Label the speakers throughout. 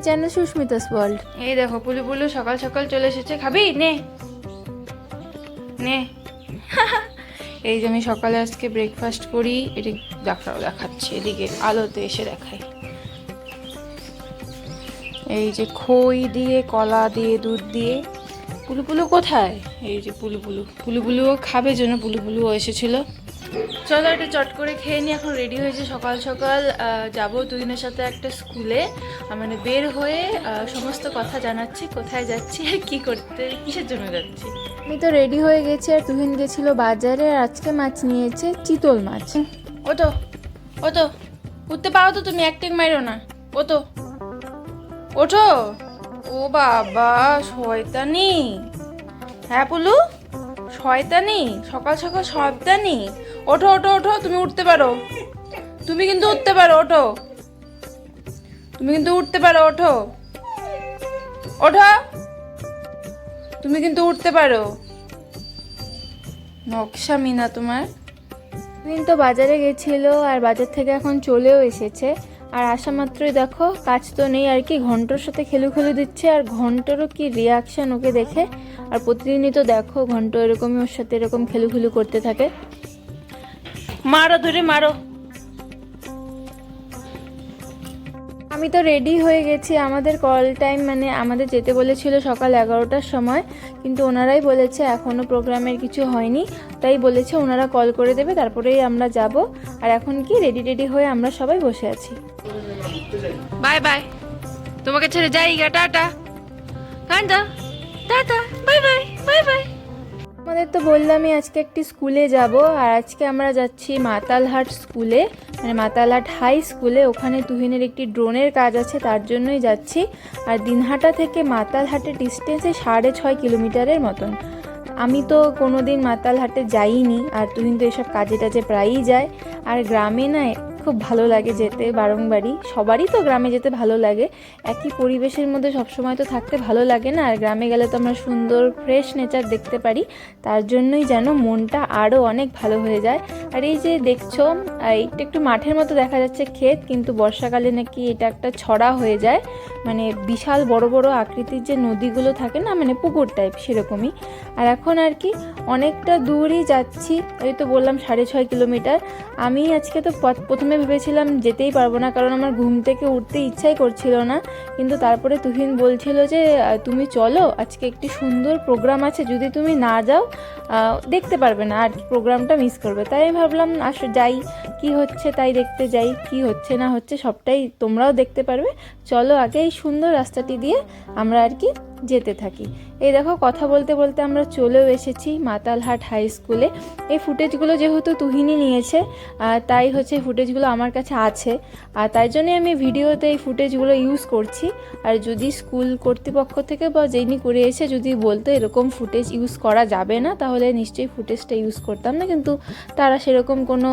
Speaker 1: Channel Susmita's world. এই দেখো পুলু পুলু সকাল সকাল চলে এসেছে। খাবি? নে। নে। এই যে আমি সকালে আজকে ব্রেকফাস্ট করি এটি দেখাও দেখাচ্ছি এদিকে আলোতে এসে দেখাই এই যে খই দিয়ে কলা দিয়ে দুধ দিয়ে। পুলু পুলু কোথায়? এই যে পুলু পুলু। পুলু পুলুও খাবে জন্য পুলু পুলুও এসেছিল। চলো এটা চট করে খেয়ে নিই এখন রেডি হয়েছে সকাল সকাল যাব দুদিনের সাথে একটা স্কুলে মানে বের হয়ে সমস্ত কথা জানাচ্ছি কোথায় যাচ্ছি আর কি করতে কিসের জন্য যাচ্ছি। আমি তো রেডি হয়ে গেছি আর তুহিন গেছিল বাজারে আর আজকে মাছ নিয়েছে চিতল মাছ। ও তো ও তো উঠতে পারো তো তুমি অ্যাক্টিং মারো না। ও তো ওঠো। ও বাবা শয়তানি। হ্যাঁ পুলু? শয়তানি সকাল সকাল শয়তানি ওঠো ওঠো ওঠো, তুমি উঠতে পারো। তুমি কিন্তু উঠতে পারো, ওঠো। তুমি কিন্তু উঠতে পারো, ওঠো। ওঠো। তুমি কিন্তু উঠতে পারো। নকশা মিনা তোমার। দিন তো বাজারে গেছিল আর বাজার থেকে এখন চলেও এসেছে। আর আসা মাত্রই দেখো, কাজ তো নেই আর কি, ঘণ্টার সাথে খেলু খেলু দিচ্ছে আর ঘন্টারও কি রিয়াকশন ওকে দেখে। আর প্রতিদিনই তো দেখো, ঘণ্টা এরকমই ওর সাথে এরকম খেলু খেলু করতে থাকে। মারো ধরে মারো। আমি তো রেডি হয়ে গেছি। আমাদের কল টাইম মানে আমাদের যেতে বলেছিল সকাল এগারোটার সময় কিন্তু ওনারাই বলেছে এখনও প্রোগ্রামের কিছু হয়নি। তাই বলেছে ওনারা কল করে দেবে তারপরেই আমরা যাব। আর এখন কি? রেডি রেডি হয়ে আমরা সবাই বসে আছি। বাই বাই তোমাকে ছেড়ে যাই গা টাটা। টাটা আমাদের তো বললামই আজকে একটি স্কুলে যাব, আর আজকে আমরা যাচ্ছি মাতালহাট স্কুলে মানে মাতালহাট হাই স্কুলে। ওখানে তুহিনের একটি ড্রোনের কাজ আছে, তার জন্যই যাচ্ছি। আর দিনহাটা থেকে মাতালহাটের ডিস্টেন্সে সাড়ে ছয় কিলোমিটারের মতন। আমি তো কোনো দিন মাতালহাটে যাইনি, আর তুহিন তো এসব কাজে টাজে প্রায়ই যায়। আর গ্রামে না খুব ভালো লাগে যেতে বারংবারই। সবারই তো গ্রামে যেতে ভালো লাগে। একই পরিবেশের মধ্যে সবসময় তো থাকতে ভালো লাগে না। আর গ্রামে গেলে তো আমরা সুন্দর ফ্রেশ নেচার দেখতে পারি। তার জন্যই যেন মনটা আরও অনেক ভালো হয়ে যায়। আর এই যে দেখছ আহ, একটু মাঠের মতো দেখা যাচ্ছে ক্ষেত কিন্তু বর্ষাকালে নাকি এটা একটা ছড়া হয়ে যায়। মানে বিশাল বড় বড় আকৃতির যে নদীগুলো থাকে না মানে পুকুর টাইপ সেরকমই। আর এখন আর কি অনেকটা দূরই যাচ্ছি ওই তো বললাম সাড়ে ছয় কিলোমিটার। আমি আজকে তো পথ- প্রথমে ভেবেছিলাম যেতেই পারব না, কারণ আমার ঘুম থেকে উঠতে ইচ্ছাই করছিল না। কিন্তু তারপরে তুহিন বলছিল যে তুমি চলো, আজকে একটি সুন্দর প্রোগ্রাম আছে, যদি তুমি না যাও দেখতে পারবে না, আর প্রোগ্রামটা মিস করবে। তাই আমি ভাবলাম, আসো, যাই, কি হচ্ছে, তাই দেখতে যাই, কি হচ্ছে, না হচ্ছে, সবটাই তোমরাও দেখতে পারবে। চলো, আগে এই সুন্দর রাস্তাটি দিয়ে আমরা আর কি যেতে থাকি। এই দেখো, কথা বলতে বলতে আমরা চলেও এসেছি মাতালহাট হাই স্কুলে এই ফুটেজগুলো যেহেতু তুহিনই নিয়েছে তাই হচ্ছে ফুটেজগুলো আমার কাছে আছে। আর তাই জন্যই আমি ভিডিওতে এই ফুটেজগুলো ইউজ করছি। আর যদি স্কুল কর্তৃপক্ষ থেকে বা যিনি করে এসে যদি বলতো এরকম ফুটেজ ইউজ করা যাবে না, তাহলে নিশ্চয়ই ফুটেজটা ইউজ করতাম না। কিন্তু তারা সেরকম কোনো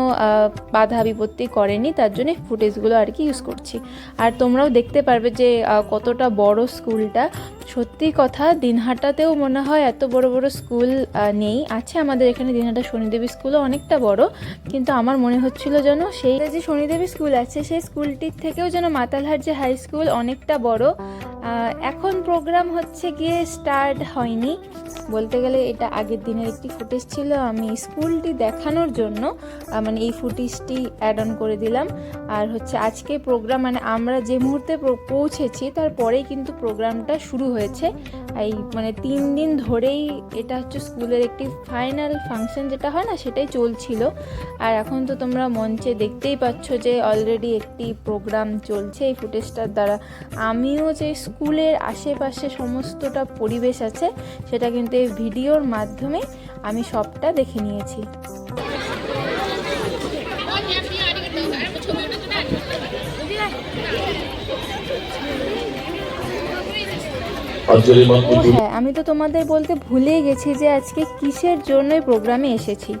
Speaker 1: বাধা বিপত্তি করেনি, তার জন্য ফুটেজগুলো আর কি ইউজ করছি। আর তোমরাও দেখতে পারবে যে কতটা বড় স্কুলটা সত্যি কথা, দিনহাটাতেও মনে হয় এত বড় বড় স্কুল নেই। আছে আমাদের এখানে দিনহাটা শনিদেবী স্কুলও অনেকটা বড়, কিন্তু আমার মনে হচ্ছিল যেন সেই যে শনিদেবী স্কুল আছে, সেই স্কুলটির থেকেও যেন মাতালহাট যে হাই স্কুল অনেকটা বড়। এখন প্রোগ্রাম হচ্ছে গিয়ে স্টার্ট হয়নি। বলতে গেলে এটা আগের দিনের একটি ফুটেজ ছিল। আমি স্কুলটি দেখানোর জন্য মানে এই ফুটেজটি অ্যাড অন করে দিলাম। আর হচ্ছে আজকে প্রোগ্রাম মানে আমরা যে মুহূর্তে পৌঁছেছি তারপরেই কিন্তু প্রোগ্রামটা শুরু হয়েছে। এই মানে তিন দিন ধরেই এটা হচ্ছে স্কুলের একটি ফাইনাল ফাংশন যেটা হয় না, সেটাই চলছিল। আর এখন তো তোমরা মঞ্চে দেখতেই পাচ্ছ যে অলরেডি একটি প্রোগ্রাম চলছে। এই ফুটেজটার দ্বারা আমিও যে স্কুলের আশেপাশে সমস্তটা পরিবেশ আছে সেটা কিন্তু এই ভিডিওর মাধ্যমে আমি সবটা দেখে নিয়েছি। ও হ্যাঁ আমি তো তোমাদের বলতে ভুলেই গেছি যে আজকে কিসের জন্য এই প্রোগ্রামে এসেছি।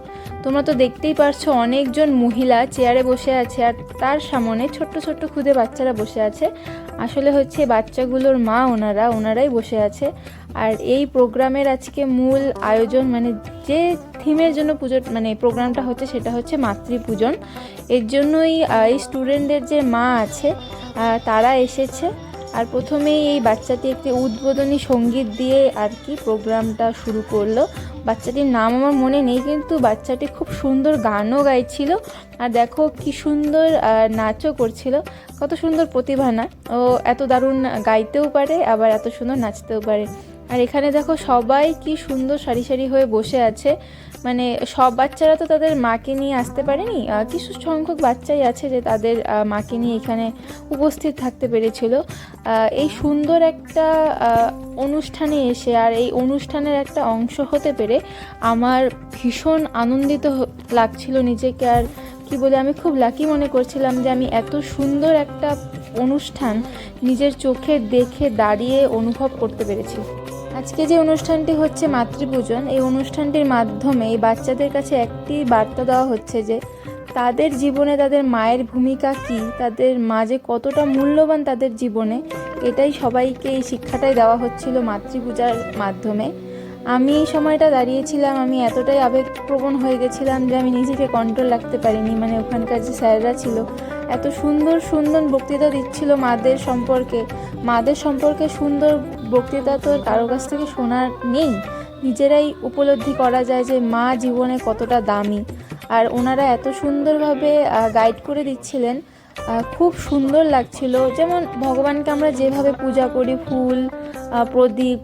Speaker 1: তোমরা তো দেখতেই পারছ অনেকজন মহিলা চেয়ারে বসে আছে আর তার সামনে ছোট্ট ছোট্ট খুদে বাচ্চারা বসে আছে। আসলে হচ্ছে বাচ্চাগুলোর মা ওনারা, ওনারাই বসে আছে। আর এই প্রোগ্রামের আজকে মূল আয়োজন মানে যে থিমের জন্য পুজো মানে প্রোগ্রামটা হচ্ছে সেটা হচ্ছে মাতৃপূজন। এর জন্যই এই স্টুডেন্টদের যে মা আছে তারা এসেছে। আর প্রথমেই এই বাচ্চাটি একটি উদ্বোধনী সংগীত দিয়ে আর কি প্রোগ্রামটা শুরু করল। বাচ্চাটির নাম আমার মনে নেই, কিন্তু বাচ্চাটি খুব সুন্দর গানও গাইছিল। আর দেখো কি সুন্দর নাচও করছিল। কত সুন্দর প্রতিভা না ও এত দারুণ গাইতেও পারে, আবার এত সুন্দর নাচতেও পারে। আর এখানে দেখো সবাই কি সুন্দর সারি সারি হয়ে বসে আছে। মানে সব বাচ্চারা তো তাদের মাকে নিয়ে আসতে পারেনি। কিছু সংখ্যক বাচ্চাই আছে যে তাদের মাকে নিয়ে এখানে উপস্থিত থাকতে পেরেছিল। এই সুন্দর একটা অনুষ্ঠানে এসে আর এই অনুষ্ঠানের একটা অংশ হতে পেরে আমার ভীষণ আনন্দিত লাগছিল নিজেকে। আর কি বলে, আমি খুব লাকি মনে করছিলাম যে আমি এত সুন্দর একটা অনুষ্ঠান নিজের চোখে দেখে দাঁড়িয়ে অনুভব করতে পেরেছি। আজকে যে অনুষ্ঠানটি হচ্ছে মাতৃপূজন এই অনুষ্ঠানটির মাধ্যমে এই বাচ্চাদের কাছে একটি বার্তা দেওয়া হচ্ছে যে তাদের জীবনে তাদের মায়ের ভূমিকা কি, তাদের মা যে কতটা মূল্যবান তাদের জীবনে, এটাই সবাইকে এই শিক্ষাটাই দেওয়া হচ্ছিল মাতৃপূজার মাধ্যমে। আমি এই সময়টা দাঁড়িয়েছিলাম, আমি এতটাই আবেগপ্রবণ হয়ে গেছিলাম যে আমি নিজেকে কন্ট্রোল রাখতে পারিনি। মানে ওখানকার যে স্যাররা ছিল এত সুন্দর সুন্দর বক্তৃতা দিচ্ছিল মাদের সম্পর্কে। মাদের সম্পর্কে সুন্দর বক্তৃতা তো কারও কাছ থেকে শোনার নেই। নিজেরাই উপলব্ধি করা যায় যে মা জীবনে কতটা দামি। আর ওনারা এত সুন্দরভাবে গাইড করে দিচ্ছিলেন। খুব সুন্দর লাগছিল। যেমন ভগবানকে আমরা যেভাবে পূজা করি, ফুল প্রদীপ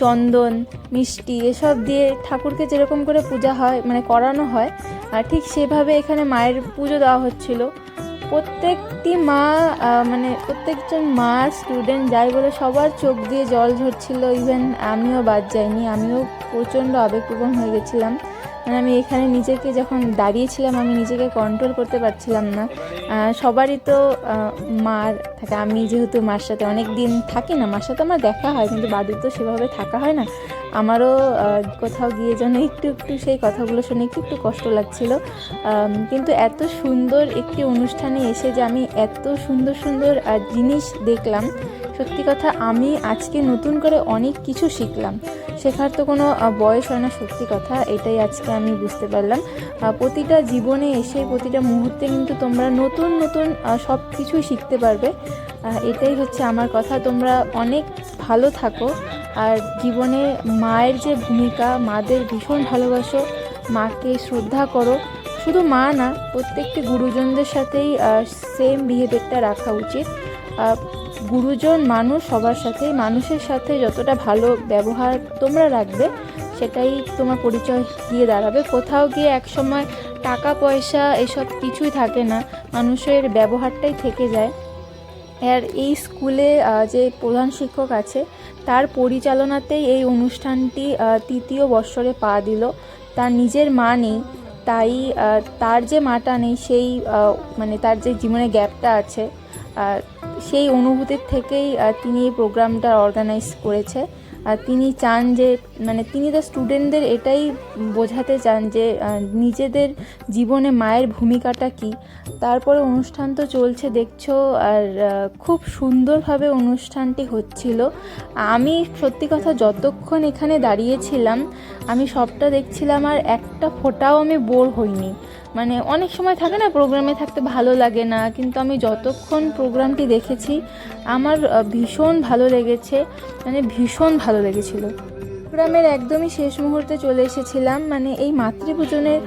Speaker 1: চন্দন, মিষ্টি, এসব দিয়ে ঠাকুরকে যেরকম করে পূজা হয় মানে করানো হয়, আর ঠিক সেভাবে এখানে মায়ের পুজো দেওয়া হচ্ছিল। প্রত্যেকটি মা মানে প্রত্যেকজন মা স্টুডেন্ট যাই বলে, সবার চোখ দিয়ে জল ঝরছিল ইভেন আমিও বাদ যাইনি, আমিও প্রচণ্ড আবেগপ্রবণ হয়ে গেছিলাম। মানে আমি এখানে নিজেকে যখন দাঁড়িয়েছিলাম, আমি নিজেকে কন্ট্রোল করতে পারছিলাম না। সবারই তো মার থাকে, আমি যেহেতু মার সাথে অনেক দিন থাকি না, মার সাথে আমার দেখা হয়, কিন্তু বাড়িতে তো সেভাবে থাকা হয় না। আমারও কোথাও গিয়ে যেন একটু একটু সেই কথাগুলো শুনে একটু একটু কষ্ট লাগছিল। কিন্তু এত সুন্দর একটি অনুষ্ঠানে এসে যে আমি এত সুন্দর সুন্দর জিনিস দেখলাম, সত্যি কথা আমি আজকে নতুন করে অনেক কিছু শিখলাম। শেখার তো কোনো বয়স হয় না, সত্যি কথা, এটাই আজকে আমি বুঝতে পারলাম। প্রতিটা জীবনে এসে, প্রতিটা মুহূর্তে কিন্তু তোমরা নতুন নতুন সব কিছুই শিখতে পারবে। এটাই হচ্ছে আমার কথা, তোমরা অনেক ভালো থাকো। আর জীবনে মায়ের যে ভূমিকা, মাদের ভীষণ ভালোবাসো, মাকে শ্রদ্ধা করো। শুধু মা না, প্রত্যেকটি গুরুজনদের সাথেই সেম বিহেভিয়ারটা রাখা উচিত। গুরুজন মানুষ সবার সাথেই, মানুষের সাথে যতটা ভালো ব্যবহার তোমরা রাখবে, সেটাই তোমার পরিচয় দিয়ে দাঁড়াবে। কোথাও গিয়ে একসময় টাকা, পয়সা এসব কিছুই থাকে না। মানুষের ব্যবহারটাই থেকে যায়। আর এই স্কুলে যে প্রধান শিক্ষক আছে, তার পরিচালনাতেই এই অনুষ্ঠানটি তৃতীয় বৎসরে পা দিল। তার নিজের মা নেই, তাই তার যে মাটা নেই, সেই মানে তার যে জীবনে গ্যাপটা আছে সেই অনুভূতির থেকেই তিনি এই প্রোগ্রামটা অর্গানাইজ করেছে। তিনি চান যে মানে তিনি তার স্টুডেন্টদের এটাই বোঝাতে চান যে নিজেদের জীবনে মায়ের ভূমিকাটা কী। তারপরে অনুষ্ঠান তো চলছে, দেখছ, আর খুব সুন্দরভাবে অনুষ্ঠানটি হচ্ছিল। আমি সত্যি কথা যতক্ষণ এখানে দাঁড়িয়েছিলাম, আমি সবটা দেখছিলাম আর একটা ফোঁটাও আমি বোর হইনি। মানে অনেক সময় থাকে না, প্রোগ্রামে থাকতে ভালো লাগে না, কিন্তু আমি যতক্ষণ প্রোগ্রামটি দেখেছি, আমার ভীষণ ভালো লেগেছে মানে ভীষণ ভালো লেগেছিল। প্রোগ্রামের একদমই শেষ মুহূর্তে চলে এসেছিলাম মানে এই মাতৃপূজনের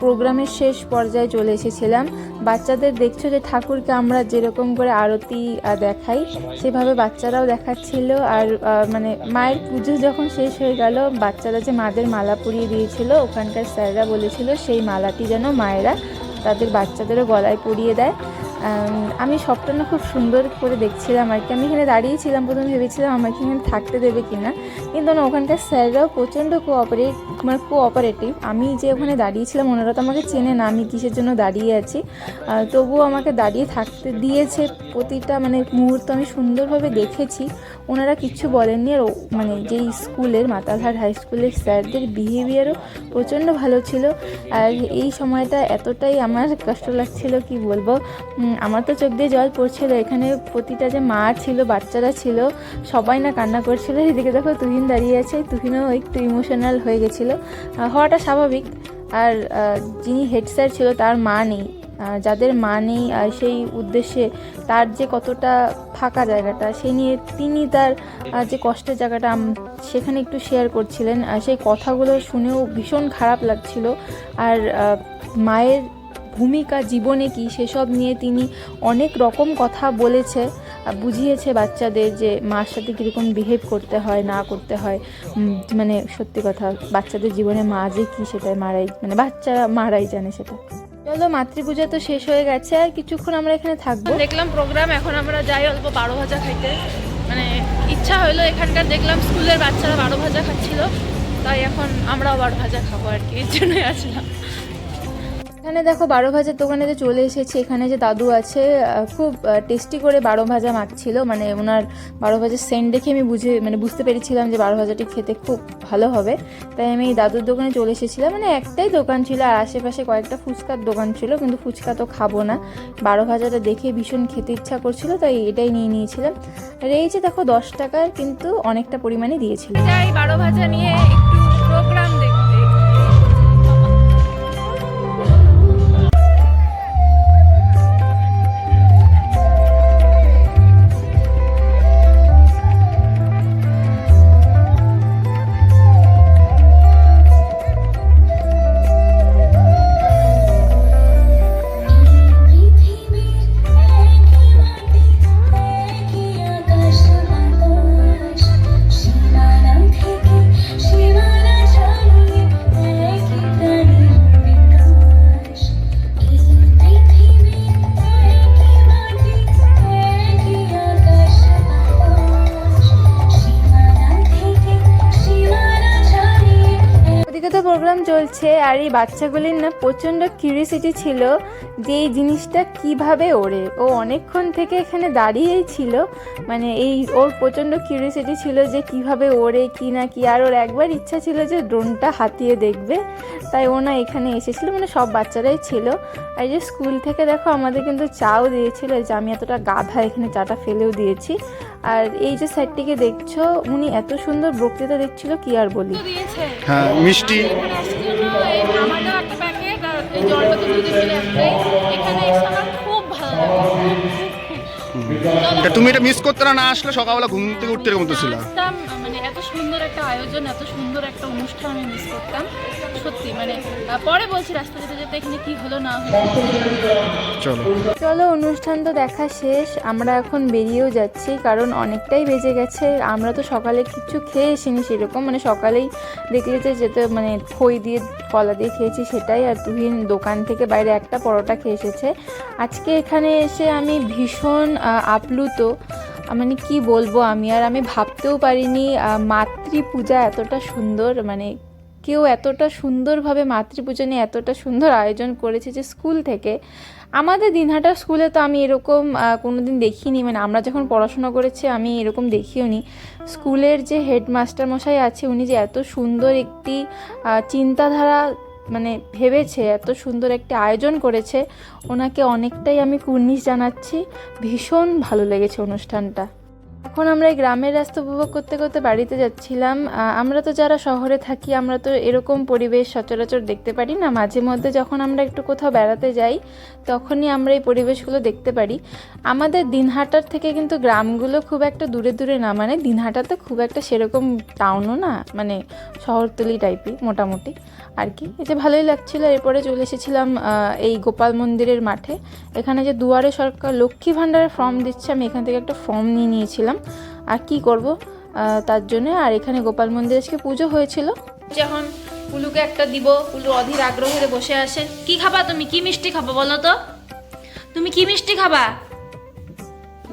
Speaker 1: প্রোগ্রামের শেষ পর্যায়ে চলে এসেছিলাম। বাচ্চাদের দেখছ যে ঠাকুরকে আমরা যেরকম করে আরতি দেখাই, সেভাবে বাচ্চারাও দেখাচ্ছিল। আর মানে মায়ের পুজো যখন শেষ হয়ে গেল, বাচ্চারা যে মাদের মালা পরিয়ে দিয়েছিল, ওখানকার স্যাররা বলেছিল সেই মালাটি যেন মায়েরা তাদের বাচ্চাদেরও গলায় পরিয়ে দেয়। আম, আমি সবটা না খুব সুন্দর করে দেখছিলাম আর কি। আমি এখানে দাঁড়িয়েছিলাম প্রথমে ভেবেছিলাম আমাকে এখানে থাকতে দেবে কিনা। কিন্তু না ওখানকার স্যাররাও প্রচণ্ড কোঅপারেট মানে কোঅপারেটিভ আমি যে ওখানে দাঁড়িয়েছিলাম ওনারা তো আমাকে চেনে না আমি কিসের জন্য দাঁড়িয়ে আছি। তবুও আমাকে দাঁড়িয়ে থাকতে দিয়েছে প্রতিটা মানে মুহূর্ত আমি সুন্দরভাবে দেখেছি। ওনারা কিচ্ছু বলেননি আর মানে যেই স্কুলের মাতালহাট হাই স্কুলের স্যারদের বিহেভিয়ারও প্রচণ্ড ভালো ছিল। আর এই সময়টা এতটাই আমার কষ্ট লাগছিল কি বলব? আমার তো চোখ দিয়ে জল পড়ছিল। এখানে প্রতিটা যে মা ছিল বাচ্চারা ছিল সবাই না কান্না করছিল। এদিকে দেখো তুহিন দাঁড়িয়ে আছে। তুহিনও একটু ইমোশনাল হয়ে গেছিল। হওয়াটা স্বাভাবিক। আর যিনি হেড স্যার ছিল তার মা নেই। যাদের মা নেই আহ, সেই উদ্দেশ্যে তার যে কতটা ফাঁকা জায়গাটা সেই নিয়ে তিনি তার যে কষ্টের জায়গাটা সেখানে একটু শেয়ার করছিলেন। আর সেই কথাগুলো শুনেও ভীষণ খারাপ লাগছিল। আর মায়ের ভূমিকা, জীবনে কি সেসব নিয়ে তিনি অনেক রকম কথা বলেছে বুঝিয়েছে বাচ্চাদের যে মার সাথে কীরকম বিহেভ করতে হয়, না করতে হয়। মানে সত্যি কথা, বাচ্চাদের জীবনে মা যে কী সেটাই মারাই মানে বাচ্চারা মারাই জানে সেটা। চলো, মাতৃপূজা তো শেষ হয়ে গেছে, আর কিছুক্ষণ আমরা এখানে থাকব।
Speaker 2: দেখলাম প্রোগ্রাম এখন আমরা যাই অল্প বারো ভাজা খাইতে। মানে ইচ্ছা হলো এখানকার, দেখলাম স্কুলের বাচ্চারা বারো ভাজা খাচ্ছিল, তাই এখন আমরাও বারো ভাজা খাব আর কি, এর জন্যই আসলাম।
Speaker 1: এখানে দেখো বারো ভাজার দোকানে যে চলে এসেছি, এখানে যে দাদু আছে খুব টেস্টি করে বারো ভাজা মাখছিল। মানে ওনার বারো ভাজার সেন্ট দেখে আমি বুঝে মানে বুঝতে পেরেছিলাম যে বারো ভাজাটি খেতে খুব ভালো হবে। তাই আমি এই দাদুর দোকানে চলে এসেছিলাম। মানে একটাই দোকান ছিল, আর আশেপাশে কয়েকটা ফুচকার দোকান ছিল, কিন্তু ফুচকা তো খাব না। বারো ভাজাটা দেখে ভীষণ খেতে ইচ্ছা করছিল, তাই এটাই নিয়ে নিয়েছিলাম। আর এই যে দেখো দশ টাকার কিন্তু অনেকটা পরিমাণে দিয়েছিল।
Speaker 2: বারো ভাজা নিয়ে একটু প্রোগ্রাম
Speaker 1: চলছে আর এই বাচ্চাগুলির না প্রচণ্ড কিউরিয়াসিটি ছিল যে এই জিনিসটা কীভাবে ওড়ে। ও অনেকক্ষণ থেকে এখানে দাঁড়িয়েই ছিল। মানে এই ওর প্রচণ্ড কিউরিয়াসিটি ছিল যে কীভাবে ওড়ে, কি না কি। আর ওর একবার ইচ্ছা ছিল যে ড্রোনটা হাতিয়ে দেখবে। তাই ও না এখানে এসেছিল। মানে সব বাচ্চারাই ছিল। আর যে স্কুল থেকে দেখো আমাদের কিন্তু চাও দিয়েছিল যে আমি এতটা গাধা এখানে চাটা ফেলেও দিয়েছি। আর এই যে স্যারটিকে দেখছ উনি এত সুন্দর বক্তৃতা দেখছিল কি আর বলি?
Speaker 3: হ্যাঁ মিষ্টি। তুমি এটা মিস করতে না না আসলে সকালবেলা ঘুম থেকে উঠতে এরকম তো ছিল।
Speaker 2: আয়োজন এত সুন্দর একটা অনুষ্ঠান আমি মিস করতাম। সত্যি মানে পরে বলছি রাস্তা যেতে যেতে এখানে কি হলো না হলো।
Speaker 3: চলো।
Speaker 1: চলো অনুষ্ঠান তো দেখা শেষ। আমরা এখন বেরিয়েও যাচ্ছি কারণ অনেকটাই বেজে গেছে। আমরা তো সকালে কিছু খেয়ে এসিনি সেরকম মানে সকালেই দেখলে যে যেতে মানে খই দিয়ে কলা দিয়ে খেয়েছি সেটাই। আর তুহিন দোকান থেকে বাইরে একটা পরোটা খেয়ে এসেছে। আজকে এখানে এসে আমি ভীষণ আপ্লুত। মানে কি বলব আমি আর আমি ভাবতেও পারিনি মাতৃপূজা এতটা সুন্দর মানে কেউ এতটা সুন্দরভাবে মাতৃপূজা নিয়ে এতটা সুন্দর আয়োজন করেছে যে স্কুল থেকে। আমাদের দিনহাটা স্কুলে তো আমি এরকম আহ, কোনোদিন দেখিনি মানে আমরা যখন পড়াশোনা করেছি আমি এরকম দেখিও নি স্কুলের যে হেডমাস্টার মশাই আছে উনি যে এত সুন্দর একটি চিন্তাধারা মানে ভেবেছে, এত সুন্দর একটি আয়োজন করেছে, ওনাকে অনেকটাই আমি কুর্নিশ জানাচ্ছি। ভীষণ ভালো লেগেছে অনুষ্ঠানটা। এখন আমরা এই গ্রামের রাস্তা উপভোগ করতে করতে বাড়িতে যাচ্ছিলাম। আমরা তো যারা শহরে থাকি, আমরা তো এরকম পরিবেশ সচরাচর দেখতে পারি না। মাঝে মধ্যে যখন আমরা একটু কোথাও বেড়াতে যাই, তখনই আমরা এই পরিবেশগুলো দেখতে পারি। আমাদের দিনহাটার থেকে কিন্তু গ্রামগুলো খুব একটা দূরে দূরে না মানে দিনহাটাতে খুব একটা সেরকম টাউনও না মানে শহরতলি টাইপই মোটামুটি আর কি। যে ভালোই লাগছিল, এরপরে চলে এসেছিলাম এই গোপাল মন্দিরের মাঠে। এখানে যে দুয়ারে সরকার লক্ষ্মী ভাণ্ডারের ফর্ম দিচ্ছে, আমি এখান থেকে একটা ফর্ম নিয়ে নিয়েছিলাম। আর কি করব? আহ, তার জন্য আর এখানে গোপাল মন্দির আজকে পুজো হয়েছিল।
Speaker 2: যখন পুলুকে একটা দিব পুলু অধীর আগ্রহে বসে আসে কি খাবা তুমি? কি মিষ্টি খাবা বলো তো? তুমি কি মিষ্টি খাবা?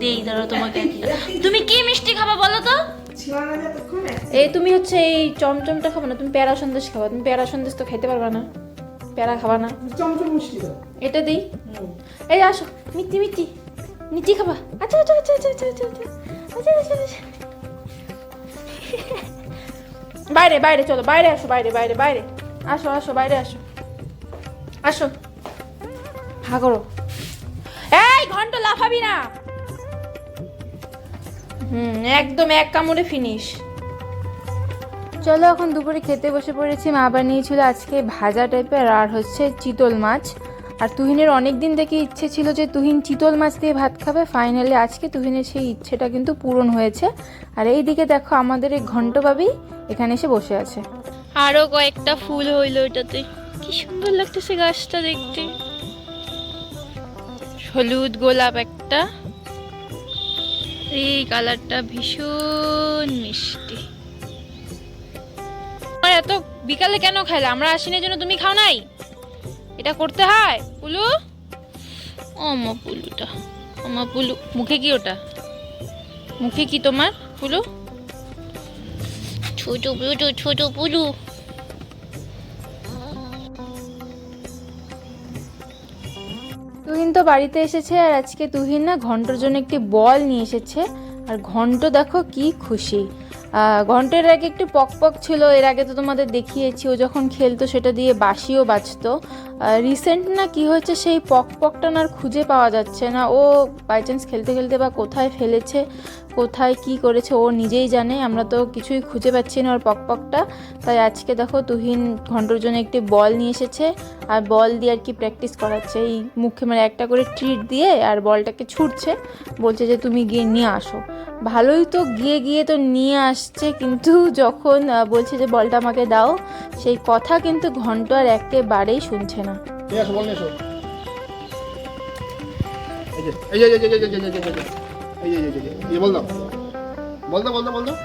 Speaker 2: দেই ধরো তোমাকে তুমি কি মিষ্টি খাবা বলো তো?
Speaker 1: এই তুমি হচ্ছে এই চমচমটা খাব না তুমি প্যারা সন্দেশ খাবা। তুমি প্যারা সন্দেশ তো খেতে পারবা না। প্যারা খাবা না। মিষ্টি এটা দিই। এই আসো মিষ্টি মিষ্টি। মিষ্টি খাবা। আচ্ছা আচ্ছা আচ্ছা আচ্ছা আচ্ছা আচ্ছা। বাইরে বাইরে চলো, বাইরে আসো, বাইরে বাইরে বাইরে। আসো আসো, বাইরে আসো। আসো। হা করো। এই, ঘণ্টা লাফাবি না। হুম, একদম এক কামড়ে ফিনিশ চলো, এখন দুপুরে খেতে বসে পড়েছি। মা বানিয়েছিল আজকে ভাজা টাইপের আর হচ্ছে চিতল মাছ। আর তুহিনের অনেক দিন থেকে ইচ্ছে ছিল যে তুহিন চিতল মাছ দিয়ে ভাত খাবে। ফাইনালি আজকে তুহিনের সেই ইচ্ছেটা কিন্তু পূরণ হয়েছে। আর এই দিকে দেখো আমাদের এই ঘন্ট ভাবি এখানে এসে বসে আছে।
Speaker 2: আরও কয়েকটা ফুল হইল এটাতে। কি সুন্দর লাগতেছে গাছটা দেখতে। হলুদ গোলাপ একটা। এই কালারটা ভীষণ মিষ্টি। এত বিকালে কেন খাইলে? আমরা আসিনের জন্য তুমি খাও নাই? এটা করতে হয়? পুলু? ও পুলুটা। আমার পুলু, মুখে কি ওটা? মুখে কি তোমার, পুলু? ছোট পুলু ছোট পুলু।
Speaker 1: তুহিন তো বাড়িতে এসেছে আর আজকে তুহিন না ঘন্টর জন্য একটি বল নিয়ে এসেছে। আর ঘন্ট দেখো কি খুশি। ঘন্টের আগে একটু পক পক ছিল, এর আগে তো তোমাদের দেখিয়েছি, ও যখন খেলতো সেটা দিয়ে বাসিও বাজতো। রিসেন্ট না কি হয়েছে, সেই পক পকটা না আর খুঁজে পাওয়া যাচ্ছে না। ও বাই চান্স খেলতে খেলতে বা কোথায় ফেলেছে, কোথায় কি করেছে, ও নিজেই জানে। আমরা তো কিছুই খুঁজে পাচ্ছি না ওর পক পকটা। তাই আজকে দেখো তুহিন ঘন্টর জন্য একটি বল নিয়ে এসেছে আর বল দিয়ে আর কি প্র্যাকটিস করাচ্ছে। এই মুখে মানে একটা করে ট্রিট দিয়ে আর বলটাকে ছুটছে বলছে যে, তুমি গিয়ে নিয়ে আসো। ভালোই তো গিয়ে গিয়ে তো নিয়ে আসছে, কিন্তু যখন বলছে যে, বলটা আমাকে দাও, সেই কথা কিন্তু ঘন্ট আর একেবারেই শুনছে না
Speaker 3: বল নিয়ে এই যে এই যে এই যে এই যে এই যে এই যে এই যে বল দাও বল দাও বল দাও বল দাও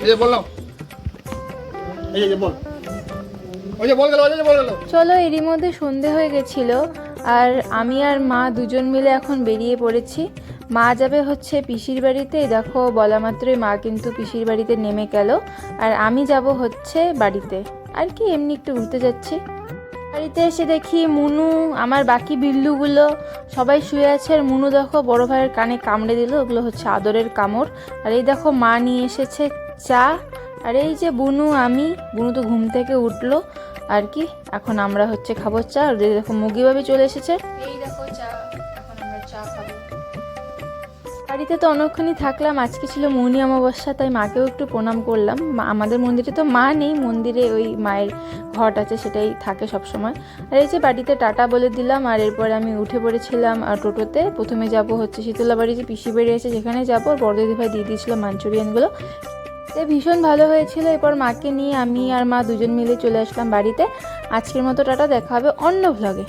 Speaker 3: এই যে এই যে বল
Speaker 1: চলো এরই মধ্যে সন্ধে হয়ে গেছিল আর আমি আর মা দুজন মিলে এখন বেরিয়ে পড়েছি মা যাবে হচ্ছে পিসির বাড়িতে দেখো বলা মাত্রই মা কিন্তু পিসির বাড়িতে নেমে গেল আর আমি যাব হচ্ছে বাড়িতে আর কি, এমনি একটু ঘুরতে যাচ্ছি। বাড়িতে এসে দেখি মুনু, আমার বাকি বিল্লুগুলো সবাই শুয়ে আছে। আর মুনু দেখো, বড় ভাইয়ের কানে কামড়ে দিল, ওগুলো হচ্ছে আদরের কামড়। আর এই দেখো, মা নিয়ে এসেছে চা। আর এই যে বুনু, আমি, বুনু তো ঘুম থেকে উঠল। আর কি, এখন আমরা হচ্ছে খাব চা। আর দেখো মুগি চলে এসেছে। এই দেখো চা। বাড়িতে তো অনেকক্ষণই থাকলাম, আজকে ছিল মৌনি অমাবস্যা, তাই মাকেও একটু প্রণাম করলাম। আমাদের মন্দিরে তো মা নেই, মন্দিরে ওই মায়ের ঘট আছে, সেটাই থাকে সব সময় আর এই যে বাড়িতে টাটা বলে দিলাম, আর এরপরে আমি উঠে পড়েছিলাম টোটোতে। প্রথমে যাব হচ্ছে শীতলা বাড়ি যে পিসি বাড়ি আছে সেখানে যাব। আর বড়দিদি ভাই দিয়ে দিয়েছিল মাঞ্চুরিয়ানগুলো। তো ভীষণ ভালো হয়েছিল, এরপর মাকে নিয়ে আমি আর মা দুজন মিলে চলে আসলাম বাড়িতে। আজকের মতো টাটা, দেখা হবে অন্য ভ্লগে